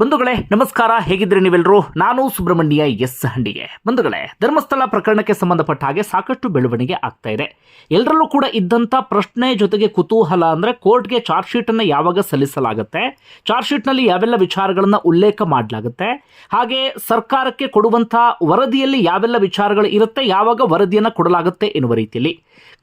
ಬಂಧುಗಳೇ, ನಮಸ್ಕಾರ. ಹೇಗಿದ್ರೆ ನೀವೆಲ್ಲರೂ ನಾನು ಸುಬ್ರಹ್ಮಣ್ಯ ಎಸ್ ಹಂಡಿಗೆ. ಬಂಧುಗಳೇ, ಧರ್ಮಸ್ಥಳ ಪ್ರಕರಣಕ್ಕೆ ಸಂಬಂಧಪಟ್ಟ ಹಾಗೆ ಸಾಕಷ್ಟು ಬೆಳವಣಿಗೆ ಆಗ್ತಾ ಇದೆ. ಎಲ್ಲರಲ್ಲೂ ಕೂಡ ಇದ್ದಂಥ ಪ್ರಶ್ನೆ ಜೊತೆಗೆ ಕುತೂಹಲ ಅಂದರೆ ಕೋರ್ಟ್ಗೆ ಚಾರ್ಜ್ ಶೀಟನ್ನು ಯಾವಾಗ ಸಲ್ಲಿಸಲಾಗುತ್ತೆ? ಚಾರ್ಜ್ ಶೀಟ್ನಲ್ಲಿ ಯಾವೆಲ್ಲ ವಿಚಾರಗಳನ್ನು ಉಲ್ಲೇಖ ಮಾಡಲಾಗುತ್ತೆ? ಹಾಗೆ ಸರ್ಕಾರಕ್ಕೆ ಕೊಡುವಂಥ ವರದಿಯಲ್ಲಿ ಯಾವೆಲ್ಲ ವಿಚಾರಗಳು ಇರುತ್ತೆ? ಯಾವಾಗ ವರದಿಯನ್ನು ಕೊಡಲಾಗುತ್ತೆ ಎನ್ನುವ ರೀತಿಯಲ್ಲಿ.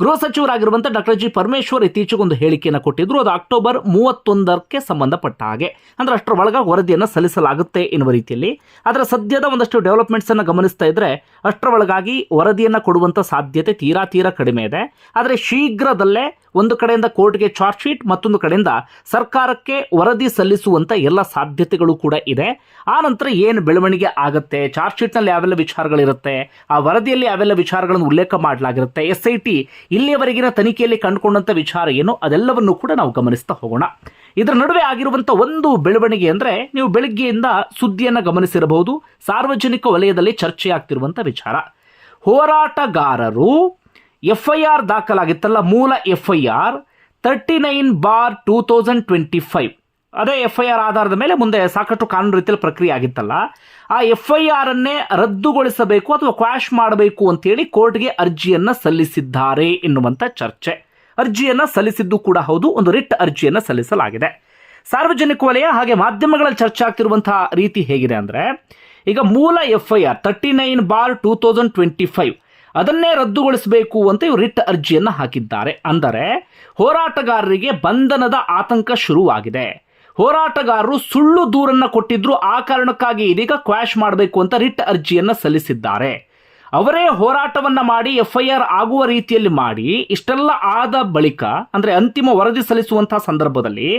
ಗೃಹ ಸಚಿವರಾಗಿರುವಂಥ ಡಾಕ್ಟರ್ ಜಿ ಪರಮೇಶ್ವರ್ ಇತ್ತೀಚೆಗೆ ಒಂದು ಹೇಳಿಕೆಯನ್ನು ಕೊಟ್ಟಿದ್ರು. ಅದು ಅಕ್ಟೋಬರ್ ಮೂವತ್ತೊಂದಕ್ಕೆ ಸಂಬಂಧಪಟ್ಟ ಹಾಗೆ. ಅಂದರೆ ಅಷ್ಟರ ಒಳಗ ವರದಿಯನ್ನು ಸಲ್ಲಿಸಲಾಗುತ್ತೆ ಎನ್ನುವ ರೀತಿಯಲ್ಲಿ. ಆದರೆ ಸದ್ಯದ ಒಂದಷ್ಟು ಡೆವಲಪ್ಮೆಂಟ್ಸ್ ಅನ್ನು ಗಮನಿಸ್ತಾ ಇದ್ದರೆ ಅಷ್ಟರ ಒಳಗಾಗಿ ವರದಿಯನ್ನು ಕೊಡುವಂಥ ಸಾಧ್ಯತೆ ತೀರಾ ತೀರಾ ಕಡಿಮೆ ಇದೆ. ಆದರೆ ಶೀಘ್ರದಲ್ಲೇ ಒಂದು ಕಡೆಯಿಂದ ಕೋರ್ಟ್ಗೆ ಚಾರ್ಜ್ ಶೀಟ್ ಮತ್ತೊಂದು ಕಡೆಯಿಂದ ಸರ್ಕಾರಕ್ಕೆ ವರದಿ ಸಲ್ಲಿಸುವಂತ ಎಲ್ಲ ಸಾಧ್ಯತೆಗಳು ಕೂಡ ಇದೆ. ಆ ನಂತರ ಏನು ಬೆಳವಣಿಗೆ ಆಗುತ್ತೆ? ಚಾರ್ಜ್ ಶೀಟ್ನಲ್ಲಿ ಯಾವೆಲ್ಲ ವಿಚಾರಗಳಿರುತ್ತೆ? ಆ ವರದಿಯಲ್ಲಿ ಯಾವೆಲ್ಲ ವಿಚಾರಗಳನ್ನು ಉಲ್ಲೇಖ ಮಾಡಲಾಗಿರುತ್ತೆ? ಎಸ್ ಐ ಟಿ ಇಲ್ಲಿಯವರೆಗಿನ ತನಿಖೆಯಲ್ಲಿ ಕಂಡುಕೊಂಡಂಥ ವಿಚಾರ ಏನು, ಅದೆಲ್ಲವನ್ನು ಕೂಡ ನಾವು ಗಮನಿಸ್ತಾ ಹೋಗೋಣ. ಇದರ ನಡುವೆ ಆಗಿರುವಂಥ ಒಂದು ಬೆಳವಣಿಗೆ ಅಂದರೆ ನೀವು ಬೆಳಗ್ಗೆಯಿಂದ ಸುದ್ದಿಯನ್ನು ಗಮನಿಸಿರಬಹುದು, ಸಾರ್ವಜನಿಕ ವಲಯದಲ್ಲಿ ಚರ್ಚೆಯಾಗ್ತಿರುವಂಥ ವಿಚಾರ. ಹೋರಾಟಗಾರರು ಎಫ್ ಐ ಆರ್ ದಾಖಲಾಗಿತ್ತಲ್ಲ, ಮೂಲ F I R thirty nine bar two thousand twenty five ಅದೇ ಎಫ್ ಐ ಆರ್ ಆಧಾರದ ಮೇಲೆ ಮುಂದೆ ಸಾಕಷ್ಟು ಕಾನೂನು ರೀತಿಯಲ್ಲಿ ಪ್ರಕ್ರಿಯೆ ಆಗಿತ್ತಲ್ಲ, ಆ ಎಫ್ ಐ ಆರ್ ಅನ್ನೇ ರದ್ದುಗೊಳಿಸಬೇಕು ಅಥವಾ ಕ್ವಾಶ್ ಮಾಡಬೇಕು ಅಂತೇಳಿ ಕೋರ್ಟ್ಗೆ ಅರ್ಜಿಯನ್ನ ಸಲ್ಲಿಸಿದ್ದಾರೆ ಎನ್ನುವಂಥ ಚರ್ಚೆ. ಅರ್ಜಿಯನ್ನ ಸಲ್ಲಿಸಿದ್ದು ಕೂಡ ಹೌದು, ಒಂದು ರಿಟ್ ಅರ್ಜಿಯನ್ನ ಸಲ್ಲಿಸಲಾಗಿದೆ. ಸಾರ್ವಜನಿಕ ವಲಯ ಹಾಗೆ ಮಾಧ್ಯಮಗಳಲ್ಲಿ ಚರ್ಚೆ ಆಗ್ತಿರುವಂತಹ ರೀತಿ ಹೇಗಿದೆ ಅಂದ್ರೆ, ಈಗ ಮೂಲ F I R thirty nine bar two thousand twenty five ಅದನ್ನೇ ರದ್ದುಗೊಳಿಸಬೇಕು ಅಂತ ಇವರು ರಿಟ್ ಅರ್ಜಿಯನ್ನು ಹಾಕಿದ್ದಾರೆ. ಅಂದರೆ ಹೋರಾಟಗಾರರಿಗೆ ಬಂಧನದ ಆತಂಕ ಶುರುವಾಗಿದೆ. ಹೋರಾಟಗಾರರು ಸುಳ್ಳು ದೂರನ್ನ ಕೊಟ್ಟಿದ್ರು, ಆ ಕಾರಣಕ್ಕಾಗಿ ಇದೀಗ ಕ್ವಾಶ್ ಮಾಡಬೇಕು ಅಂತ ರಿಟ್ ಅರ್ಜಿಯನ್ನ ಸಲ್ಲಿಸಿದ್ದಾರೆ. ಅವರೇ ಹೋರಾಟವನ್ನ ಮಾಡಿ, ಎಫ್ಐಆರ್ ಆಗುವ ರೀತಿಯಲ್ಲಿ ಮಾಡಿ, ಇಷ್ಟೆಲ್ಲ ಆದ ಬಳಿಕ, ಅಂದ್ರೆ ಅಂತಿಮ ವರದಿ ಸಲ್ಲಿಸುವಂತಹ ಸಂದರ್ಭದಲ್ಲಿ,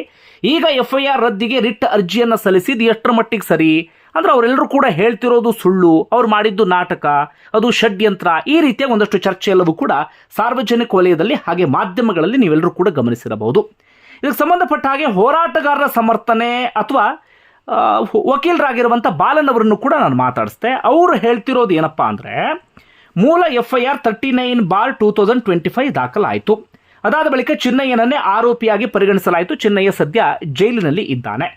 ಈಗ ಎಫ್ಐಆರ್ ರದ್ದಿಗೆ ರಿಟ್ ಅರ್ಜಿಯನ್ನ ಸಲ್ಲಿಸಿದ್ದು ಎಷ್ಟರ ಮಟ್ಟಿಗೆ ಸರಿ? ಅಂದ್ರೆ ಅವರೆಲ್ಲರೂ ಕೂಡ ಹೇಳ್ತಿರೋದು ಸುಳ್ಳು, ಅವ್ರು ಮಾಡಿದ್ದು ನಾಟಕ, ಅದು ಷಡ್ಯಂತ್ರ, ಈ ರೀತಿಯ ಒಂದಷ್ಟು ಚರ್ಚೆ ಎಲ್ಲವೂ ಕೂಡ ಸಾರ್ವಜನಿಕ ವಲಯದಲ್ಲಿ ಹಾಗೆ ಮಾಧ್ಯಮಗಳಲ್ಲಿ ನೀವೆಲ್ಲರೂ ಕೂಡ ಗಮನಿಸಿರಬಹುದು. ಇದಕ್ಕೆ ಸಂಬಂಧಪಟ್ಟ ಹಾಗೆ ಹೋರಾಟಗಾರರ ಸಮರ್ಥನೆ ಅಥವಾ ವಕೀಲರಾಗಿರುವಂಥ ಬಾಲನ್ ಅವರನ್ನು ಕೂಡ ನಾನು ಮಾತಾಡಿಸ್ದೆ. ಅವರು ಹೇಳ್ತಿರೋದು ಏನಪ್ಪ ಅಂದರೆ, ಮೂಲ F I R thirty nine bar two thousand twenty five ದಾಖಲಾಯಿತು. ಅದಾದ ಬಳಿಕ ಚಿನ್ನಯ್ಯನನ್ನೇ ಆರೋಪಿಯಾಗಿ ಪರಿಗಣಿಸಲಾಯಿತು. ಚಿನ್ನಯ್ಯ ಸದ್ಯ ಜೈಲಿನಲ್ಲಿ ಇದ್ದಾನೆ.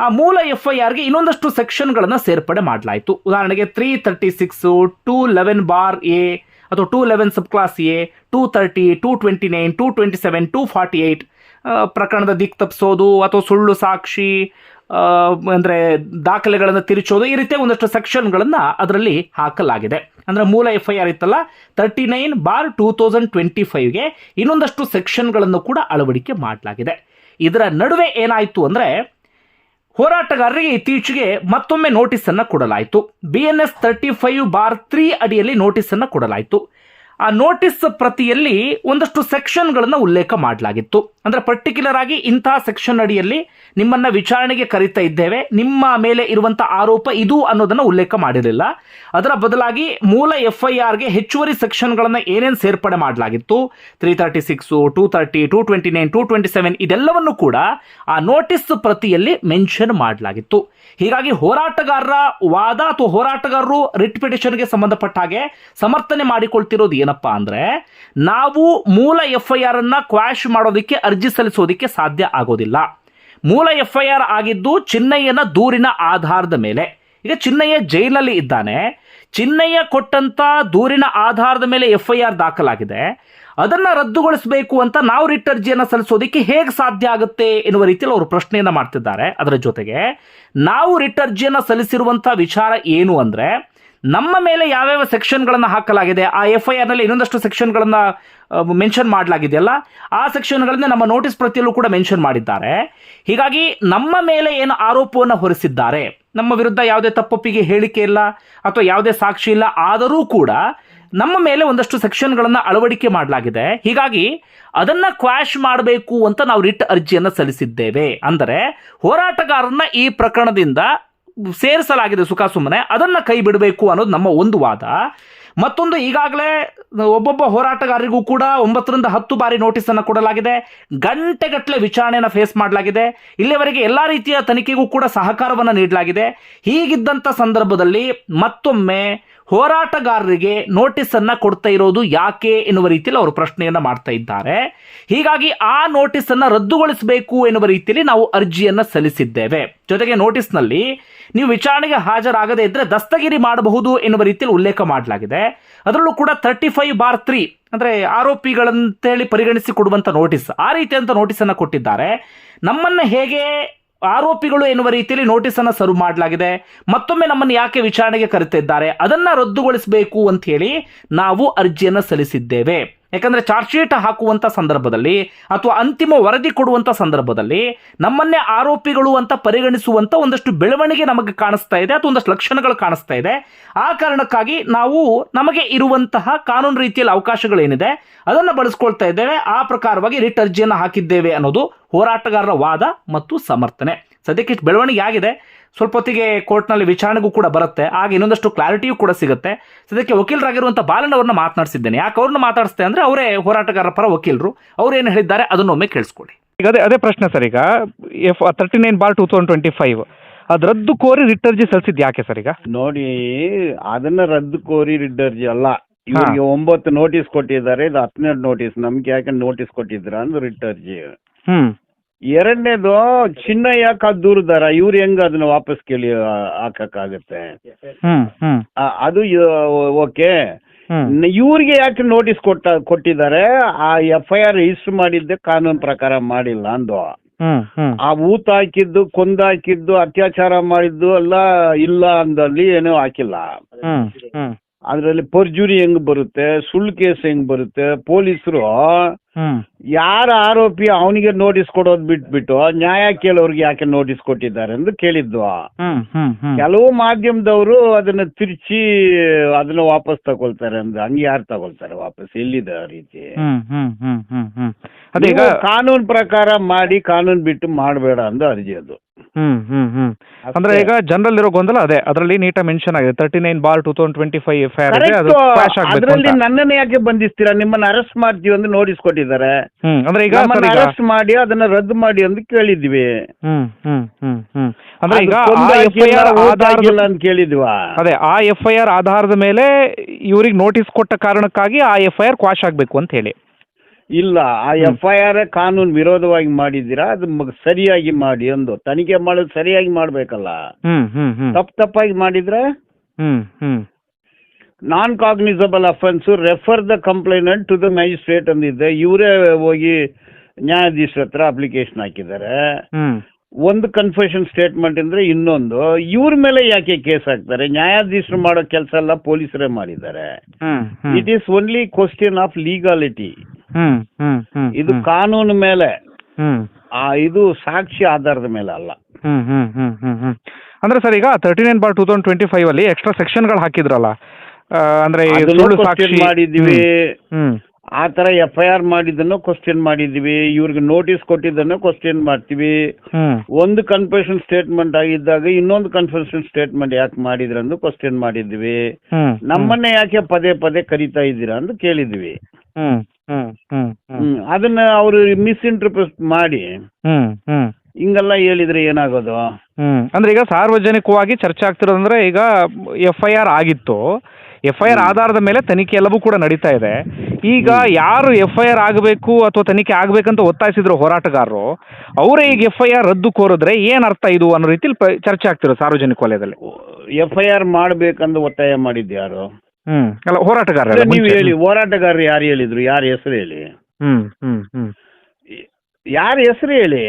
ಆ ಮೂಲ ಎಫ್ ಐ ಆರ್ಗೆ ಇನ್ನೊಂದಷ್ಟು ಸೆಕ್ಷನ್ಗಳನ್ನು ಸೇರ್ಪಡೆ ಮಾಡಲಾಯಿತು. ಉದಾಹರಣೆಗೆ three thirty six two eleven bar A ಅಥವಾ two eleven sub clause A two thirty two twenty nine two twenty seven two forty eight ಪ್ರಕರಣದ ದಿಕ್ ತಪ್ಪಿಸೋದು ಅಥವಾ ಸುಳ್ಳು ಸಾಕ್ಷಿ ಅಂದರೆ ದಾಖಲೆಗಳನ್ನು ತಿರುಚೋದು ಈ ರೀತಿಯ ಒಂದಷ್ಟು ಸೆಕ್ಷನ್ಗಳನ್ನು ಅದರಲ್ಲಿ ಹಾಕಲಾಗಿದೆ. ಅಂದರೆ ಮೂಲ ಎಫ್ ಐ ಆರ್ ಇತ್ತಲ್ಲ thirty nine bar two thousand twenty ಫೈವ್ಗೆ ಇನ್ನೊಂದಷ್ಟು ಸೆಕ್ಷನ್ಗಳನ್ನು ಕೂಡ ಅಳವಡಿಕೆ ಮಾಡಲಾಗಿದೆ. ಇದರ ನಡುವೆ ಏನಾಯಿತು ಅಂದರೆ, ಹೋರಾಟಗಾರರಿಗೆ ಇತ್ತೀಚೆಗೆ ಮತ್ತೊಮ್ಮೆ ನೋಟಿಸನ್ನು ಕೊಡಲಾಯಿತು. B N S thirty five bar three ಅಡಿಯಲ್ಲಿ ನೋಟಿಸನ್ನು ಕೊಡಲಾಯಿತು. ಆ ನೋಟಿಸ್ ಪ್ರತಿಯಲ್ಲಿ ಒಂದಷ್ಟು ಸೆಕ್ಷನ್ಗಳನ್ನು ಉಲ್ಲೇಖ ಮಾಡಲಾಗಿತ್ತು. ಅಂದರೆ ಪರ್ಟಿಕ್ಯುಲರ್ ಆಗಿ ಇಂತಹ ಸೆಕ್ಷನ್ ಅಡಿಯಲ್ಲಿ ನಿಮ್ಮನ್ನು ವಿಚಾರಣೆಗೆ ಕರೀತಾ ಇದ್ದೇವೆ, ನಿಮ್ಮ ಮೇಲೆ ಇರುವಂಥ ಆರೋಪ ಇದು ಅನ್ನೋದನ್ನು ಉಲ್ಲೇಖ ಮಾಡಿರಲಿಲ್ಲ. ಅದರ ಬದಲಾಗಿ ಮೂಲ ಎಫ್ ಐ ಆರ್ಗೆ ಹೆಚ್ಚುವರಿ ಸೆಕ್ಷನ್ಗಳನ್ನು ಏನೇನು ಸೇರ್ಪಡೆ ಮಾಡಲಾಗಿತ್ತು three thirty six two thirty two twenty nine two twenty seven ಇದೆಲ್ಲವನ್ನು ಕೂಡ ಆ ನೋಟಿಸ್ ಪ್ರತಿಯಲ್ಲಿ ಮೆನ್ಷನ್ ಮಾಡಲಾಗಿತ್ತು. ಹೀಗಾಗಿ ಹೋರಾಟಗಾರರ ವಾದ ಅಥವಾ ಹೋರಾಟಗಾರರು ರಿಟ್ ಪಿಟಿಷನ್ಗೆ ಸಂಬಂಧಪಟ್ಟ ಹಾಗೆ ಸಮರ್ಥನೆ ಮಾಡಿಕೊಳ್ತಿರೋದು ಏನಪ್ಪಾ ಅಂದರೆ ನಾವು ಮೂಲ ಎಫ್ ಐ ಆರ್ ಅನ್ನ ಕ್ವಾಶ್ ಮಾಡೋದಕ್ಕೆ ಅರ್ಜಿ ಸಲ್ಲಿಸೋದಕ್ಕೆ ಸಾಧ್ಯ ಆಗೋದಿಲ್ಲ. ಮೂಲ ಎಫ್ ಐ ಆರ್ ಆಗಿದ್ದು ಚಿನ್ನಯ್ಯನ ದೂರಿನ ಆಧಾರದ ಮೇಲೆ. ಈಗ ಚಿನ್ನಯ್ಯ ಜೈಲಲ್ಲಿ ಇದ್ದಾನೆ. ಚಿನ್ನಯ್ಯ ಕೊಟ್ಟಂತ ದೂರಿನ ಆಧಾರದ ಮೇಲೆ ಎಫ್ ಐ ಆರ್ ದಾಖಲಾಗಿದೆ. ಅದನ್ನ ರದ್ದುಗೊಳಿಸಬೇಕು ಅಂತ ನಾವು ರಿಟ್ ಅರ್ಜಿಯನ್ನು ಸಲ್ಲಿಸೋದಕ್ಕೆ ಹೇಗೆ ಸಾಧ್ಯ ಆಗುತ್ತೆ ಎನ್ನುವ ರೀತಿಯಲ್ಲಿ ಅವರು ಪ್ರಶ್ನೆಯನ್ನು ಮಾಡ್ತಿದ್ದಾರೆ. ಅದರ ಜೊತೆಗೆ ನಾವು ರಿಟ್ ಅರ್ಜಿಯನ್ನು ಸಲ್ಲಿಸಿರುವಂತಹ ವಿಚಾರ ಏನು ಅಂದ್ರೆ ನಮ್ಮ ಮೇಲೆ ಯಾವ್ಯಾವ ಸೆಕ್ಷನ್ಗಳನ್ನು ಹಾಕಲಾಗಿದೆ? ಆ ಎಫ್ ಐ ಆರ್ನಲ್ಲಿ ಇನ್ನೊಂದಷ್ಟು ಸೆಕ್ಷನ್ಗಳನ್ನು ಮೆನ್ಷನ್ ಮಾಡಲಾಗಿದೆಯಲ್ಲ? ಆ ಸೆಕ್ಷನ್ಗಳನ್ನ ನಮ್ಮ ನೋಟಿಸ್ ಪ್ರತಿಯಲ್ಲೂ ಕೂಡ ಮೆನ್ಷನ್ ಮಾಡಿದ್ದಾರೆ. ಹೀಗಾಗಿ ನಮ್ಮ ಮೇಲೆ ಏನು ಆರೋಪವನ್ನು ಹೊರಿಸಿದ್ದಾರೆ? ನಮ್ಮ ವಿರುದ್ಧ ಯಾವುದೇ ತಪ್ಪೊಪ್ಪಿಗೆ ಹೇಳಿಕೆ ಇಲ್ಲ, ಅಥವಾ ಯಾವುದೇ ಸಾಕ್ಷಿ ಇಲ್ಲ, ಆದರೂ ಕೂಡ ನಮ್ಮ ಮೇಲೆ ಒಂದಷ್ಟು ಸೆಕ್ಷನ್ಗಳನ್ನು ಅಳವಡಿಕೆ ಮಾಡಲಾಗಿದೆ. ಹೀಗಾಗಿ ಅದನ್ನ ಕ್ವಾಶ್ ಮಾಡಬೇಕು ಅಂತ ನಾವು ರಿಟ್ ಅರ್ಜಿಯನ್ನು ಸಲ್ಲಿಸಿದ್ದೇವೆ. ಅಂದರೆ ಹೋರಾಟಗಾರನ್ನ ಈ ಪ್ರಕರಣದಿಂದ ಸೇರಿಸಲಾಗಿದೆ ಸುಖ ಸುಮ್ಮನೆ, ಅದನ್ನು ಕೈ ಬಿಡಬೇಕು ಅನ್ನೋದು ನಮ್ಮ ಒಂದು ವಾದ. ಮತ್ತೊಂದು ಈಗಾಗಲೇ ಒಬ್ಬೊಬ್ಬ ಹೋರಾಟಗಾರರಿಗೂ ಕೂಡ ಒಂಬತ್ತರಿಂದ ಹತ್ತು ಬಾರಿ ನೋಟಿಸನ್ನು ಕೊಡಲಾಗಿದೆ. ಗಂಟೆಗಟ್ಟಲೆ ವಿಚಾರಣೆಯನ್ನು ಫೇಸ್ ಮಾಡಲಾಗಿದೆ. ಇಲ್ಲಿಯವರೆಗೆ ಎಲ್ಲ ರೀತಿಯ ತನಿಖೆಗೂ ಕೂಡ ಸಹಕಾರವನ್ನು ನೀಡಲಾಗಿದೆ. ಹೀಗಿದ್ದಂಥ ಸಂದರ್ಭದಲ್ಲಿ ಮತ್ತೊಮ್ಮೆ ಹೋರಾಟಗಾರರಿಗೆ ನೋಟಿಸನ್ನು ಕೊಡ್ತಾ ಇರೋದು ಯಾಕೆ ಎನ್ನುವ ರೀತಿಯಲ್ಲಿ ಅವರು ಪ್ರಶ್ನೆಯನ್ನು ಮಾಡ್ತಾ ಇದ್ದಾರೆ. ಹೀಗಾಗಿ ಆ ನೋಟಿಸನ್ನು ರದ್ದುಗೊಳಿಸಬೇಕು ಎನ್ನುವ ರೀತಿಯಲ್ಲಿ ನಾವು ಅರ್ಜಿಯನ್ನು ಸಲ್ಲಿಸಿದ್ದೇವೆ. ಜೊತೆಗೆ ನೋಟಿಸ್ನಲ್ಲಿ ನೀವು ವಿಚಾರಣೆಗೆ ಹಾಜರಾಗದೇ ಇದ್ರೆ ದಸ್ತಗಿರಿ ಮಾಡಬಹುದು ಎನ್ನುವ ರೀತಿಯಲ್ಲಿ ಉಲ್ಲೇಖ ಮಾಡಲಾಗಿದೆ. ಅದರಲ್ಲೂ ಕೂಡ ತರ್ಟಿ ಫೈವ್ ಬಾರ್ ತ್ರೀ ಅಂದ್ರೆ ಆರೋಪಿಗಳಂತೇಳಿ ಪರಿಗಣಿಸಿ ಕೊಡುವಂತ ನೋಟಿಸ್ ಆ ರೀತಿಯಂತ ನೋಟಿಸ್ ಅನ್ನ ಕೊಟ್ಟಿದ್ದಾರೆ. ನಮ್ಮನ್ನ ಹೇಗೆ ಆರೋಪಿಗಳು ಎನ್ನುವ ರೀತಿಯಲ್ಲಿ ನೋಟಿಸ್ ಅನ್ನ ಸರ್ವ್ ಮಾಡಲಾಗಿದೆ. ಮತ್ತೊಮ್ಮೆ ನಮ್ಮನ್ನು ಯಾಕೆ ವಿಚಾರಣೆಗೆ ಕರೆತಿದ್ದಾರೆ ಅದನ್ನ ರದ್ದುಗೊಳಿಸಬೇಕು ಅಂತ ಹೇಳಿ ನಾವು ಅರ್ಜಿಯನ್ನು ಸಲ್ಲಿಸಿದ್ದೇವೆ. ಯಾಕಂದ್ರೆ ಚಾರ್ಜ್ ಶೀಟ್ ಹಾಕುವಂಥ ಸಂದರ್ಭದಲ್ಲಿ ಅಥವಾ ಅಂತಿಮ ವರದಿ ಕೊಡುವಂಥ ಸಂದರ್ಭದಲ್ಲಿ ನಮ್ಮನ್ನೇ ಆರೋಪಿಗಳು ಅಂತ ಪರಿಗಣಿಸುವಂಥ ಒಂದಷ್ಟು ಬೆಳವಣಿಗೆ ನಮಗೆ ಕಾಣಿಸ್ತಾ ಇದೆ ಅಥವಾ ಒಂದಷ್ಟು ಲಕ್ಷಣಗಳು ಕಾಣಿಸ್ತಾ ಇದೆ. ಆ ಕಾರಣಕ್ಕಾಗಿ ನಾವು ನಮಗೆ ಇರುವಂತಹ ಕಾನೂನು ರೀತಿಯಲ್ಲಿ ಅವಕಾಶಗಳೇನಿದೆ ಅದನ್ನು ಬಳಸ್ಕೊಳ್ತಾ ಇದ್ದೇವೆ. ಆ ಪ್ರಕಾರವಾಗಿ ರಿಟ್ ಅರ್ಜಿಯನ್ನು ಹಾಕಿದ್ದೇವೆ ಅನ್ನೋದು ಹೋರಾಟಗಾರರ ವಾದ ಮತ್ತು ಸಮರ್ಥನೆ. ಸದ್ಯಕ್ಕೆ ಇಷ್ಟು ಬೆಳವಣಿಗೆ ಆಗಿದೆ. ಸ್ವಲ್ಪ ಹೊತ್ತಿಗೆ ಕೋರ್ಟ್ನಲ್ಲಿ ವಿಚಾರಣೆಗೂ ಕೂಡ ಬರುತ್ತೆ. ಆಗ ಇನ್ನೊಂದಷ್ಟು ಕ್ಲಾರಿಟಿಯೂ ಕೂಡ ಸಿಗುತ್ತೆ. ಸದ್ಯಕ್ಕೆ ವಕೀಲರಾಗಿರುವಂಥ ಬಾಲನ್ ಅವ್ರನ್ನ ಮಾತನಾಡಿಸಿದ್ದೇನೆ. ಯಾಕೆ ಅವ್ರನ್ನ ಮಾತಾಡಿಸ್ತೆ ಅಂದ್ರೆ ಅವರೇ ಹೋರಾಟಗಾರರ ಪರ ವಕೀಲರು. ಅವ್ರು ಏನು ಹೇಳಿದ್ದಾರೆ ಅದನ್ನೊಮ್ಮೆ ಕೇಳಿಸ್ಕೊಳ್ಳಿ. ಈಗ ಅದೇ ಅದೇ ಪ್ರಶ್ನೆ ಸರ್ ಈಗ F thirty nine bar two thousand twenty five ಅದು ರದ್ದು ಕೋರಿ ರಿಟ್ ಅರ್ಜಿ ಸಲ್ಲಿಸಿದ್ದು ಯಾಕೆ ಸರ್ ಈಗ? ನೋಡಿ ಅದನ್ನ ರದ್ದು ಕೋರಿ ರಿಟ್ ಅರ್ಜಿ ಅಲ್ಲ ಇವರಿಗೆ ಒಂಬತ್ತು ನೋಟಿಸ್ ಕೊಟ್ಟಿದ್ದಾರೆ. ಇದು ಹತ್ತನೇ ನೋಟಿಸ್ ನಮ್ಗೆ ಯಾಕೆ ನೋಟಿಸ್ ಕೊಟ್ಟಿದ್ರ ಅಂದ್ರೆ ರಿಟ್ ಅರ್ಜಿ ಹ್ಞೂ ಎರಡನೇದು ಚಿನ್ನಯ್ಯ ದೂರದಾರ ಇವ್ರು ಹೆಂಗ್ ಅದನ್ನ ವಾಪಸ್ ಕೇಳಿ ಹಾಕಕ್ಕಾಗತ್ತೆ? ಆ, ಅದು ಓಕೆ. ಇವ್ರಿಗೆ ಯಾಕೆ ನೋಟಿಸ್ ಕೊಟ್ಟ ಕೊಟ್ಟಿದ್ದಾರೆ? ಆ ಎಫ್ ಐ ಆರ್ ರಿಜಿಸ್ಟರ್ ಮಾಡಿದ್ದೆ ಕಾನೂನು ಪ್ರಕಾರ ಮಾಡಿಲ್ಲ ಅಂದು ಹ್ಮ್ ಆ ಊತ ಹಾಕಿದ್ದು ಕೊಂದಾಕಿದ್ದು ಅತ್ಯಾಚಾರ ಮಾಡಿದ್ದು ಎಲ್ಲ ಇಲ್ಲ ಅಂದಲ್ಲಿ ಏನೂ ಹಾಕಿಲ್ಲ. ಅದರಲ್ಲಿ ಪರ್ಜುರಿ ಹೆಂಗ್ ಬರುತ್ತೆ ಸುಳ್ಳು ಕೇಸ್ ಹೆಂಗ್ ಬರುತ್ತೆ ಪೊಲೀಸರು ಯಾರ ಆರೋಪಿ ಅವನಿಗೆ ನೋಟಿಸ್ ಕೊಡೋದು ಬಿಟ್ಬಿಟ್ಟು ನ್ಯಾಯ ಕೇಳೋರ್ಗೆ ಯಾಕೆ ನೋಟಿಸ್ ಕೊಟ್ಟಿದ್ದಾರೆ ಅಂತ ಕೇಳಿದ್ವು ಕೆಲವು ಮಾಧ್ಯಮದವರು ಅದನ್ನ ತಿರ್ಚಿ ಅದನ್ನ ವಾಪಸ್ ತಗೊಳ್ತಾರೆ ಅಂದ್ರೆ ಹಂಗೆ ಯಾರು ತಗೊಳ್ತಾರೆ ವಾಪಸ್ ಎಲ್ಲಿದೆ ಆ ರೀತಿ? ಕಾನೂನು ಪ್ರಕಾರ ಮಾಡಿ ಕಾನೂನು ಬಿಟ್ಟು ಮಾಡಬೇಡ ಅಂದ ಅರ್ಜಿ ಅದು. ಹ್ಮ್ ಹ್ಞೂ ಅಂದ್ರೆ ಈಗ ಜನರಲ್ ಇರೋ ಗೊಂದಲ ಅದೇ ಅದರಲ್ಲಿ ನೀಟಾಗಿ ಮೆನ್ಷನ್ ಆಗಿದೆ. Thirty nine bar two thousand twenty five F I R ಇದೆ ಅದು ಕರೆಕ್ಟ್ ಕ್ಲಾಶ್ ಆಗಬೇಕು ಅದರಲ್ಲಿ ಅಂತ ನನ್ನನ್ನು ಯಾಕೆ ಬಂಧಿಸ್ತೀರಾ? ನಿಮ್ಮನ್ನ ಅರೆಸ್ಟ್ ಮಾಡ್ತೀವಿ ಅಂತ ನೋಟಿಸ್ ಕೊಟ್ಟಿದ್ದಾರೆ. ಅಂದ್ರೆ ಈಗ ನಮ್ಮನ್ನ ಸರ್ ಈಗ ಅರೆಸ್ಟ್ ಮಾಡಿ ಅದನ್ನ ರದ್ದು ಮಾಡಿ ಅಂತ ಕೇಳಿದ್ವಿ. ಅಂದ್ರೆ ಈಗ ಅದು ಆ ಎಫ್ ಐ ಕೊಂದಾಕಿಲ್ಲ, ಆರ್ ಊತಾಕಿಲ್ಲ ಆಧಾರದ ಅಂತ ಕೇಳಿದ್ವಾ? ಅದೇ ಆ ಎಫ್ ಐ ಆರ್ ಆಧಾರದ ಮೇಲೆ ಇವ್ರಿಗೆ ನೋಟಿಸ್ ಕೊಟ್ಟ ಕಾರಣಕ್ಕಾಗಿ ಆ ಎಫ್ ಐ ಆರ್ ಕ್ವಾಶ್ ಆಗಬೇಕು ಅಂತ ಹೇಳಿ. ಇಲ್ಲ ಆ ಎಫ್ ಐ ಆರ್ ಕಾನೂನು ವಿರೋಧವಾಗಿ ಮಾಡಿದ್ದೀರಾ? ಅದು ಮ- ಸರಿಯಾಗಿ ಮಾಡಿ ಒಂದು ತನಿಖೆ ಮಾಡೋದು ಸರಿಯಾಗಿ ಮಾಡ್ಬೇಕಲ್ಲ. ಹ್ಮ್ ಹ್ಮ್ ಹ್ಮ್. ತಪ್ಪು ತಪ್ಪಾಗಿ ಮಾಡಿದ್ರೆ? ಹ್ಮ್ ಹ್ಮ್. Non cognizable offence refer the complainant to the magistrate ಅಂದಿದ್ದೆ. ಇವರೇ ಹೋಗಿ ನ್ಯಾಯಾಧೀಶರ ಹತ್ರ ಅಪ್ಲಿಕೇಶನ್ ಹಾಕಿದ್ದಾರೆ. ಹ್ಮ್. ಒಂದು ಕನ್ಫೆಷನ್ ಸ್ಟೇಟ್ಮೆಂಟ್ ಅಂದ್ರೆ ಇನ್ನೊಂದು. ಇವ್ರ ಮೇಲೆ ಯಾಕೆ ಕೇಸ್ ಹಾಕ್ತಾರೆ? ನ್ಯಾಯಾಧೀಶರು ಮಾಡೋ ಕೆಲಸ ಎಲ್ಲ ಪೊಲೀಸರೇ ಮಾಡಿದ್ದಾರೆ. It is only question of legality ಇದು ಕಾನೂನು ಮೇಲೆ. ಆ ಇದು ಸಾಕ್ಷಿ ಆಧಾರದ ಮೇಲೆ ಅಲ್ಲ. ಹ್ಮ್ ಹ್ಮ್ ಹ್ಮ್ ಹ್ಮ್ ಹ್ಮ್. ಅಂದ್ರೆ ಸರ್ ಈಗ thirty nine bar two thousand twenty five ಅಲ್ಲಿ ಎಕ್ಸ್ಟ್ರಾ ಸೆಕ್ಷನ್ಗಳು ಹಾಕಿದ್ರಲ್ಲ. ಅಂದ್ರೆ ಸಾಕ್ಷಿ. ಮಾಡಿದ್ವಿ ಆ ತರ ಎಫ್ ಐ ಆರ್ ಮಾಡಿದ್ದನ್ನು ಕ್ವಶನ್ ಮಾಡಿದ್ವಿ ಇವ್ರಿಗೆ ನೋಟಿಸ್ ಕೊಟ್ಟಿದ್ದನ್ನು ಕ್ವಶನ್ ಮಾಡ್ತೀವಿ. ಹ್ಮ್. ಒಂದು ಕನ್ಫೆಷನ್ ಸ್ಟೇಟ್ಮೆಂಟ್ ಆಗಿದ್ದಾಗ ಇನ್ನೊಂದು ಕನ್ಫೆಷನ್ ಸ್ಟೇಟ್ಮೆಂಟ್ ಯಾಕೆ ಮಾಡಿದ್ರ ಅಂದು ಕ್ವಶನ್ ಮಾಡಿದ್ವಿ ಹ್ಮ್ ನಮ್ಮನ್ನೇ ಯಾಕೆ ಪದೇ ಪದೇ ಕರಿತಾ ಇದ್ದೀರಾ ಅಂತ ಕೇಳಿದ್ವಿ ಹ್ಮ್ ಹ್ಮ್ ಹ್ಮ್ ಹ್ಮ್. ಹ್ಮ್ ಅದನ್ನ ಅವರು ಮಿಸ್ಇಂಟರ್ಪ್ರೆಟ್ ಮಾಡಿ ಹ್ಮ್ ಹ್ಮ್. ಹಿಂಗೆಲ್ಲ ಹೇಳಿದ್ರೆ ಏನಾಗೋದು? ಹ್ಮ್ ಅಂದ್ರೆ ಈಗ ಸಾರ್ವಜನಿಕವಾಗಿ ಚರ್ಚೆ ಆಗ್ತಿರೋದಂದ್ರೆ ಈಗ ಎಫ್ ಐ ಆರ್ ಆಗಿತ್ತು. ಎಫ್ ಐ ಆರ್ ಆಧಾರದ ಮೇಲೆ ತನಿಖೆ ಎಲ್ಲವೂ ಕೂಡ ನಡೀತಾ ಇದೆ. ಈಗ ಯಾರು ಎಫ್ ಐ ಆರ್ ಆಗಬೇಕು ಅಥವಾ ತನಿಖೆ ಆಗಬೇಕಂತ ಒತ್ತಾಯಿಸಿದ್ರು ಹೋರಾಟಗಾರರು ಅವರೇ ಈಗ ಎಫ್ ಐ ಆರ್ ರದ್ದು ಕೋರಿದ್ರೆ ಏನ್ ಅರ್ಥ ಇದು ಅನ್ನೋ ರೀತಿಲಿ ಚರ್ಚೆ ಆಗ್ತಿರೋ ಸಾರ್ವಜನಿಕ ವಲಯದಲ್ಲಿ? ಎಫ್ ಐ ಆರ್ ಮಾಡಬೇಕಂದು ಒತ್ತಾಯ ಮಾಡಿದ್ದು ಯಾರು? ಹ್ಮ್ ಅಲ್ಲ ಹೋರಾಟಗಾರ ಅದೇ ನೀವು ಹೇಳಿ ಹೋರಾಟಗಾರರು ಯಾರು ಹೇಳಿದ್ರು? ಯಾರ ಹೆಸರು ಹೇಳಿ? ಹ್ಮ್ ಹ್ಮ್ ಹ್ಮ್. ಯಾರ ಹೆಸರು ಹೇಳಿ?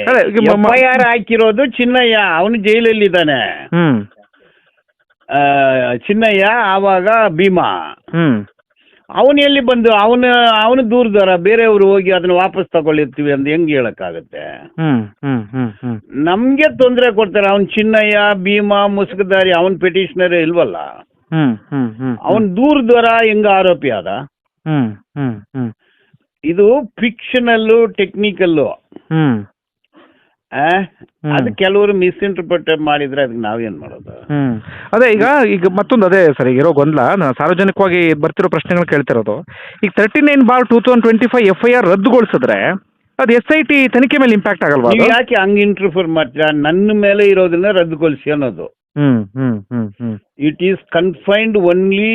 ಎಫ್ ಐ ಆರ್ ಹಾಕಿರೋದು ಚಿನ್ನಯ್ಯ ಅವನು ಜೈಲಲ್ಲಿ ಇದ್ದಾನೆ ಚಿನ್ನಯ್ಯ ಆವಾಗ ಭೀಮಾ. ಹ್ಮ್. ಅವನು ಎಲ್ಲಿ ಬಂದು ಅವನ ಅವನು ದೂರದರ ಬೇರೆಯವರು ಹೋಗಿ ಅದನ್ನ ವಾಪಸ್ ತಗೊಳ್ಳಿರ್ತೀವಿ ಅಂತ ಹೆಂಗ್ ಹೇಳಕ್ಕಾಗತ್ತೆ? ಹ್ಮ್ ಹ್ಮ್ ಹ್ಮ್ ಹ್ಮ್. ನಮ್ಗೆ ತೊಂದರೆ ಕೊಡ್ತಾರೆ. ಅವನ್ ಚಿನ್ನಯ್ಯ ಭೀಮಾ ಮುಸುಕದಾರಿ ಅವನ್ ಪೆಟಿಷನರ್ ಇಲ್ವಲ್ಲ? ಹ್ಮ್ ಹ್ಮ್ ಹ್ಮ್ ಅವನ್ ದೂರದರ ಹೆಂಗ ಆರೋಪಿ ಆದ? ಹ್ಮ್ ಹ್ಮ್ ಹ್ಮ್. ಇದು ಫಿಕ್ಷನಲ್ಲು ಟೆಕ್ನಿಕಲ್ಲು ಹ್ಮ್. ಅದು ಕೆಲವರು ಮಿಸ್ಇಂಟರ್ಪ್ರಿಟ್ ಮಾಡಿದ್ರೆ ಅದಕ್ಕೆ ನಾವೇನ್ ಮಾಡೋದು? ಹ್ಮ್. ಅದೇ ಈಗ ಈಗ ಮತ್ತೊಂದು ಅದೇ ಸರ್ ಈಗ ಇರೋ ಗೊಂದಲ. ನಾನು ಸಾರ್ವಜನಿಕವಾಗಿ ಬರ್ತಿರೋ ಪ್ರಶ್ನೆಗಳು ಕೇಳ್ತಿರೋದು ಈಗ thirty nine bar two thousand twenty five F I R ರದ್ದುಗೊಳಿಸಿದ್ರೆ ಅದು ಎಸ್ ಐ ಟಿ ತನಿಖೆ ಮೇಲೆ ಇಂಪ್ಯಾಕ್ಟ್ ಆಗಲ್ವಾ ನೀವು ಯಾಕೆ ಹಂಗ್ ಇಂಟರ್ಫರ್ ಮಾಡ್ತೀರಾ? ನನ್ನ ಮೇಲೆ ಇರೋದನ್ನ ರದ್ದುಗೊಳಿಸಿ ಅನ್ನೋದು. Hmm hmm hmm hmm. It is confined only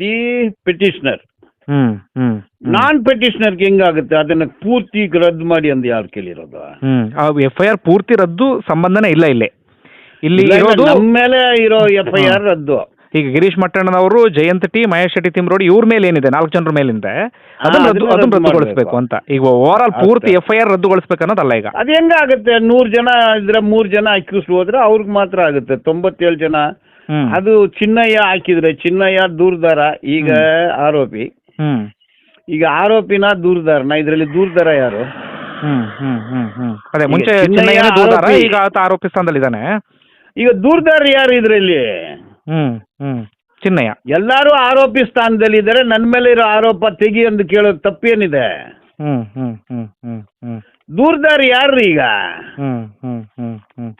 the petitioner hmm hmm non ಪೆಟಿಷನರ್ಗೆ ಹೆಂಗಾಗುತ್ತೆ? ಅದನ್ನ ಪೂರ್ತಿ ರದ್ದು ಮಾಡಿ ಅಂದ್ ಯಾರು ಕೇಳಿರೋದು? ಹ್ಮ್ ಎಫ್ ಐ ಆರ್ ಪೂರ್ತಿ ರದ್ದು ಸಂಬಂಧನೇ ಇಲ್ಲ ಇಲ್ಲಿ. ಇಲ್ಲಿ ಇರೋದು ನಮ್ಮ ಮೇಲೆ ಇರೋ ಎಫ್ ಐ ಆರ್ ರದ್ದು. ಈಗ ಗಿರೀಶ್ ಮಟ್ಟಣ್ಣನವರು ಜಯಂತ್ ಟಿ ಮಹೇಶ್ ಶೆಟ್ಟಿ ತಿಮ್ರೋಡಿ ಇವ್ರ ಮೇಲೆ ಏನಿದೆ? ನಾಲ್ಕು ಜನರ ಮೇಲಿಂದ. ಅದನ್ನ ರದ್ದು ಅದನ್ನ ಅದನ್ನ ರದ್ದುಗೊಳಿಸ್ಬೇಕು ಅಂತ. ಈಗ ಓವರ್ ಆಲ್ ಪೂರ್ತಿ ಎಫ್ ಐ ಆರ್ ರದ್ದುಗೊಳಿಸ್ಬೇಕು ಅನ್ನೋದಲ್ಲ ಈಗ. ಅದ್ ಹೆಂಗಾಗುತ್ತೆ? ನೂರ್ ಜನ ಇದ್ರೆ ಮೂರ್ ಜನ ಅಕ್ಯೂಸ್ ಹೋದ್ರೆ ಅವ್ರಿಗೆ ಮಾತ್ರ ಆಗುತ್ತೆ. ತೊಂಬತ್ತೇಳು ಜನ. ಅದು ಚಿನ್ನಯ್ಯ ಹಾಕಿದ್ರೆ ಚಿನ್ನಯ್ಯ ದೂರ್ದಾರ ಈಗ ಆರೋಪಿ. ಹ್ಮ್. ಈಗ ಆರೋಪಿನ ದೂರ್ದಾರನ ಇದರಲ್ಲಿ ದೂರ್ದಾರ ಯಾರು? ಹ್ಮ್ ಹ್ಮ್ ಹ್ಮ್ ಹ್ಮ್. ಅದೇ ಈಗ ಚಿನ್ನಯ್ಯ ದೂರದಾರ ಆರೋಪಿ. ಈಗ ಆತ ಆರೋಪಿ ಸ್ಥಾನದಲ್ಲಿದ್ದಾನೆ ಈಗ ದೂರ್ದಾರ ಯಾರು ಇದರಲ್ಲಿ? ಹ್ಮ್ ಹ್ಮ್. ಚಿನ್ನಯ್ಯ. ಎಲ್ಲಾರು ಆರೋಪಿ ಸ್ಥಾನದಲ್ಲಿದ್ದಾರೆ ನನ್ನ ಮೇಲೆ ಇರೋ ಆರೋಪ ತೆಗಿ ಎಂದು ಕೇಳೋದು ತಪ್ಪೇನಿದೆ. ಹ್ಮ್ ಹ್ಮ್ ಹ್ಮ್ ಹ್ಮ್ ಹ್ಮ್. ದೂರ್ದಾರ ಯಾರ್ರಿ ಈಗ ಹ್ಮ್ ಹ್ಮ್ ಹ್ಮ್ ಹ್ಮ್.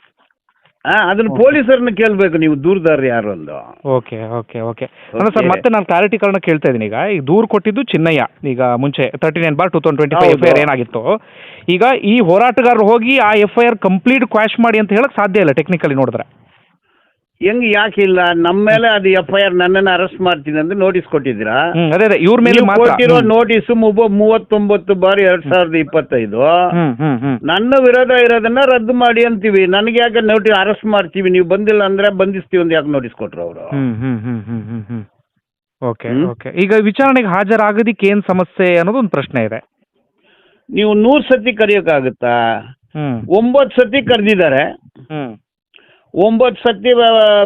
ಆ, ಅದನ್ನ ಪೊಲೀಸರನ್ನ ಕೇಳ್ಬೇಕು ನೀವು ದೂರದಾರ ಯಾರು ಅಂದು. ಓಕೆ ಓಕೆ ಓಕೆ ಅಂದ್ರೆ ಸರ್. ಮತ್ತೆ ನಾನು ಕ್ಲಾರಿಟಿಕರಣ ಕೇಳ್ತಾ ಇದ್ದೀನಿ. ಈಗ ಈಗ ದೂರು ಕೊಟ್ಟಿದ್ದು ಚಿನ್ನಯ್ಯ. ಈಗ ಮುಂಚೆ thirty nine bar two thousand twenty five F I R ಏನಾಗಿತ್ತು. ಈಗ ಈ ಹೋರಾಟಗಾರರು ಹೋಗಿ ಆ F I R complete quash ಮಾಡಿ ಅಂತ ಹೇಳಕ್ ಸಾಧ್ಯ ಇಲ್ಲ ಟೆಕ್ನಿಕಲಿ ನೋಡಿದ್ರೆ. ಹೆಂಗ್ ಯಾಕೆ ಇಲ್ಲ? ನಮ್ಮ ಮೇಲೆ ಅದು ಎಫ್ ಐ ಆರ್ ನನ್ನನ್ನು ಅರೆಸ್ಟ್ ಮಾಡ್ತೀನಿ ಅಂತ ನೋಟಿಸ್ ಕೊಟ್ಟಿದ್ದೀರಾ? ಹ್ಮ್ ಅದೇ ಅದೇ ಇವ್ರ ಮೇಲೆ ನೀವು ಮಾತ್ರ. ಕೊಟ್ಟಿರೋ ಹ್ಮ್. ನೋಟಿಸ್ ಮೂವತ್ತೊಂಬತ್ತು ಬಾರಿ ಎರಡ್ ಸಾವಿರದ ಇಪ್ಪತ್ತೈದು. ಹ್ಮ್ ಹ್ಮ್ ಹ್ಮ್. ನನ್ನ ವಿರೋಧ ಇರೋದನ್ನ ರದ್ದು ಮಾಡಿ ಅಂತೀವಿ. ನನಗೆ ಯಾಕೆ ನೋಟಿಸ್ ಅರೆಸ್ಟ್ ಮಾಡ್ತೀವಿ? ನೀವು ಬಂದಿಲ್ಲ ಅಂದ್ರೆ ಬಂಧಿಸ್ತೀವಿ ಅಂತ ಯಾಕೆ ನೋಟಿಸ್ ಕೊಟ್ರು ಅವರು? ಹ್ಮ್ ಹ್ಮ್ ಹ್ಮ್ ಹ್ಮ್ ಹ್ಮ್ ಹ್ಮ್. ಓಕೆ ಹ್ಮ್? ಓಕೆ. ಈಗ ವಿಚಾರಣೆಗೆ ಹಾಜರಾಗದಿಕ್ಕೆ ಏನ್ ಸಮಸ್ಯೆ ಅನ್ನೋದು ಒಂದು ಪ್ರಶ್ನೆ ಇದೆ. ನೀವು ನೂರ್ ಸತಿ ಕರೆಯೋಕ್ಕಾಗುತ್ತಾ? ಹ್ಮ್. ಒಂಬತ್ತು ಸತಿ ಕರೆದಿದ್ದಾರೆ. ಹ್ಮ್. ಒಂಬತ್ತು ಸತಿ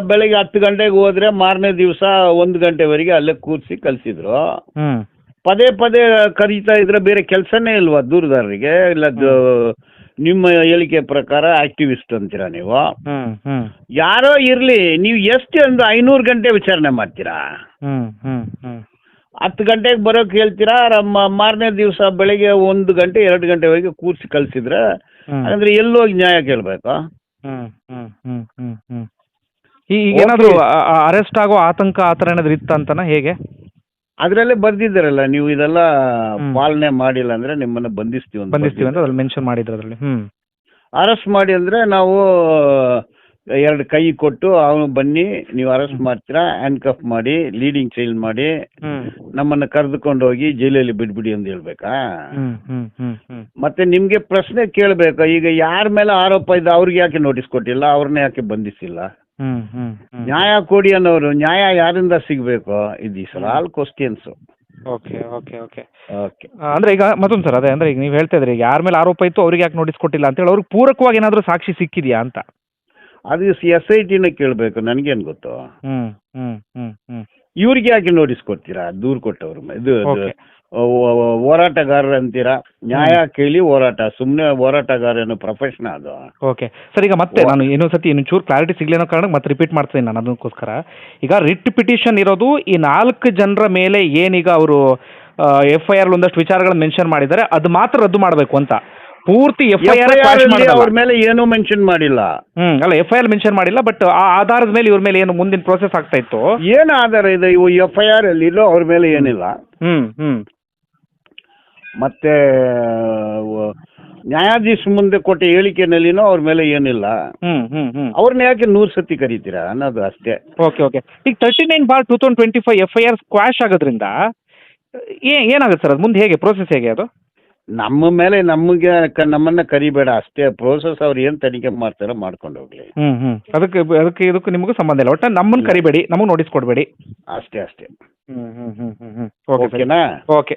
ಬೆಳಿಗ್ಗೆ ಹತ್ತು ಗಂಟೆಗೆ ಹೋದ್ರೆ ಮಾರನೇ ದಿವಸ ಒಂದು ಗಂಟೆವರೆಗೆ ಅಲ್ಲೇ ಕೂರಿಸಿ ಕಲಿಸಿದ್ರು. ಹ್ಮ್. ಪದೇ ಪದೇ ಕರೀತಾ ಇದ್ರೆ ಬೇರೆ ಕೆಲಸನೇ ಇಲ್ವಾ ದೂರದಾರರಿಗೆ ಇಲ್ಲ ದ- ನಿಮ್ಮ ಹೇಳಿಕೆ ಪ್ರಕಾರ ಆಕ್ಟಿವಿಸ್ಟ್ ಅಂತೀರಾ ನೀವು? ಹ್ಮ್ ಹ್ಮ್. ಯಾರೋ ಇರ್ಲಿ ನೀವು ಎಷ್ಟು ಒಂದು ಐನೂರು ಗಂಟೆ ವಿಚಾರಣೆ ಮಾಡ್ತೀರಾ? ಹ್ಮ್ ಹ್ಮ್ ಹ್ಮ್. ಹತ್ತು ಗಂಟೆಗೆ ಬರೋಕೆ ಹೇಳ್ತೀರಾ? ಮಾರನೇ ದಿವಸ ಬೆಳಿಗ್ಗೆ ಒಂದು ಗಂಟೆ ಎರಡು ಗಂಟೆವರೆಗೆ ಕೂರಿಸಿ ಕಳಿಸಿದ್ರೆ ಹ್ಮ್. ಹಾಗಂದ್ರೆ ಎಲ್ಲೋಗಿ ನ್ಯಾಯ ಕೇಳಬೇಕು? ಹ್ಮ್ ಹ್ಮ್ ಹ್ಮ್ ಹ್ಮ್ ಹ್ಮ್. ಈಗ ಏನಾದ್ರು ಅರೆಸ್ಟ್ ಆಗೋ ಆತಂಕ ಆ ಥರ ಏನಾದ್ರು ಇತ್ತ ಅಂತನ? ಹೇಗೆ? ಅದರಲ್ಲೇ ಬರ್ದಿದ್ದಾರಲ್ಲ ನೀವು ಇದೆಲ್ಲ ಪಾಲನೆ ಮಾಡಿಲ್ಲ ಅಂದ್ರೆ ನಿಮ್ಮನ್ನ ಬಂಧಿಸ್ತೀವಿ ಅಂತ ಬಂಧಿಸ್ತೀವಿ ಅಂತ ಅದ್ರಲ್ಲಿ ಮೆನ್ಷನ್ ಮಾಡಿದ್ರು ಅದರಲ್ಲಿ. ಹ್ಮ್. ಅರೆಸ್ಟ್ ಮಾಡಿ ಅಂದ್ರೆ ನಾವು ಎರಡು ಕೈ ಕೊಟ್ಟು ಅವನು ಬನ್ನಿ ನೀವು ಅರೆಸ್ಟ್ ಮಾಡ್ತೀರಾ ಹ್ಯಾಂಡ್ ಕಫ್ ಮಾಡಿ ಲೀಡಿಂಗ್ ಚೈಲ್ಡ್ ಮಾಡಿ ನಮ್ಮನ್ನ ಕರೆದುಕೊಂಡು ಹೋಗಿ ಜೈಲಲ್ಲಿ ಬಿಡ್ಬಿಡಿ ಅಂತ ಹೇಳ್ಬೇಕಾ? ಮತ್ತೆ ನಿಮ್ಗೆ ಪ್ರಶ್ನೆ ಕೇಳಬೇಕು ಈಗ ಯಾರ ಮೇಲೆ ಆರೋಪ ಇದೆ ಅವ್ರಿಗೆ ಯಾಕೆ ನೋಟಿಸ್ ಕೊಟ್ಟಿಲ್ಲ ಅವ್ರನ್ನ ಯಾಕೆ ಬಂಧಿಸಿಲ್ಲ? ನ್ಯಾಯ ಕೊಡಿ ಅನ್ನೋರು ನ್ಯಾಯ ಯಾರಿಂದ ಸಿಗಬೇಕು? ಇದು ಸಲ all questions okay okay okay. Okay. ಅಂದ್ರೆ ಈಗ ಮತ್ತೊಂದು ಸರ್ ಅದೇ ಅಂದ್ರೆ ಈಗ ನೀವು ಹೇಳ್ತಾ ಇದ್ರಿ ಯಾರ ಮೇಲೆ ಆರೋಪ ಇತ್ತು ಅವ್ರಿಗೆ ಯಾಕೆ ನೋಟಿಸ್ ಕೊಟ್ಟಿಲ್ಲ ಅಂತ ಹೇಳಿ ಅವ್ರಿಗೆ ಪೂರಕವಾಗಿ ಏನಾದರೂ ಸಾಕ್ಷಿ ಸಿಕ್ಕಿದ್ಯಾ ಅಂತ? ಅದು ಎಸ್ ಐ ಟಿನ ಕೇಳಬೇಕು ನನಗೇನು ಗೊತ್ತು? ಹ್ಮ್ ಹ್ಮ್ ಹ್ಮ್ ಹ್ಮ್. ಇವ್ರಿಗೆ ಯಾಕೆ ನೋಟಿಸ್ ಕೊಡ್ತೀರಾ ದೂರು ಕೊಟ್ಟವ್ರು ಇದು ಹೋರಾಟಗಾರ Okay. ಹೋರಾಟಗಾರರು ಅಂತೀರಾ? ನ್ಯಾಯ ಕೇಳಿ ಹೋರಾಟ ಸುಮ್ಮನೆ ಹೋರಾಟಗಾರ ಏನೋ ಪ್ರೊಫೆಷನ್ ಅದು. ಓಕೆ ಸರ್ ಈಗ ಮತ್ತೆ ನಾನು ಇನ್ನೊಂದು ಸತಿ ಇನ್ನೊಂಚೂರು ಕ್ಲಾರಿಟಿ ಅನ್ನೋ ಕಾರಣಕ್ಕೆ ಮತ್ತೆ ರಿಪೀಟ್ ಮಾಡ್ತೀನಿ ನಾನು ಅದಕ್ಕೋಸ್ಕರ. ಈಗ ರಿಟ್ ಪಿಟಿಷನ್ ಇರೋದು ಈ ನಾಲ್ಕು ಜನರ ಮೇಲೆ ಏನೀಗ ಅವರು ಎಫ್ ಐ ಆರ್ ಒಂದಷ್ಟು ವಿಚಾರಗಳನ್ನ ಮೆನ್ಷನ್ ಮಾಡಿದ್ದಾರೆ ಅದು ಮಾತ್ರ ರದ್ದು ಮಾಡಬೇಕು ಅಂತ. ಪೂರ್ತಿ ಎಫ್ ಐ ಆರ್ ಅವ್ರ ಮೇಲೆ ಏನೂ ಮೆನ್ಷನ್ ಮಾಡಿಲ್ಲ. ಹ್ಮ್ ಅಲ್ಲ ಎಫ್ ಐ ಆರ್ ಮೆನ್ಷನ್ ಮಾಡಿಲ್ಲ ಬಟ್ ಆ ಆಧಾರದ ಮೇಲೆ ಇವ್ರ ಮೇಲೆ ಏನು ಮುಂದಿನ ಪ್ರೋಸೆಸ್ ಆಗ್ತಾ ಇತ್ತು? ಏನು ಆಧಾರ ಇದೆ? ಇವು ಎಫ್ ಐ ಆರ್ ಅಲ್ಲಿ ಇಲ್ಲೋ ಅವ್ರ ಮೇಲೆ ಏನಿಲ್ಲ. ಹ್ಮ್ ಹ್ಮ್. ಮತ್ತೆ ನ್ಯಾಯಾಧೀಶ ಮುಂದೆ ಕೊಟ್ಟ ಹೇಳಿಕೆನಲ್ಲಿನೂ ಅವ್ರ ಮೇಲೆ ಏನಿಲ್ಲ. ಹ್ಮ್ ಹ್ಮ್ ಹ್ಮ್. ಅವ್ರನ್ನ ಯಾಕೆ ನೂರು ಸತಿ ಕರೀತೀರಾ ಅನ್ನೋದು ಅಷ್ಟೇ. Okay okay. ಈಗ thirty nine bar two thousand twenty five F I R squash ಆಗೋದ್ರಿಂದ ಏ ಏನಾಗುತ್ತೆ ಸರ್ ಅದು? ಮುಂದೆ ಹೇಗೆ ಪ್ರೋಸೆಸ್ ಹೇಗೆ ಅದು? ನಮ್ಮ ಮೇಲೆ ನಮಗೆ ಕ- ನಮ್ಮನ್ನ ಕರಿಬೇಡ. ಅಷ್ಟೇ ಪ್ರೋಸೆಸ್ ಅವ್ರು ಏನ್ ತನಿಖೆ ಮಾಡ್ತಾರೋ ಮಾಡ್ಕೊಂಡು ಹೋಗ್ಲಿ. ಹ್ಮ್ ಹ್ಮ್. ಅದಕ್ಕೆ ಅದಕ್ಕೆ ಇದಕ್ಕೂ ನಿಮಗೂ ಸಂಬಂಧ ಇಲ್ಲ. ಒಟ್ಟ ನಮ್ಮನ್ನ ಕರಿಬೇಡಿ. ನಮಗೆ ನೋಟಿಸ್ ಕೊಡಬೇಡಿ. ಅಷ್ಟೇ ಅಷ್ಟೇ. ಹ್ಮ್ ಹ್ಮ್ ಹ್ಮ್ ಹ್ಮ್ ಹ್ಮ್. ಓಕೆ ಓಕೆನಾ ಓಕೆ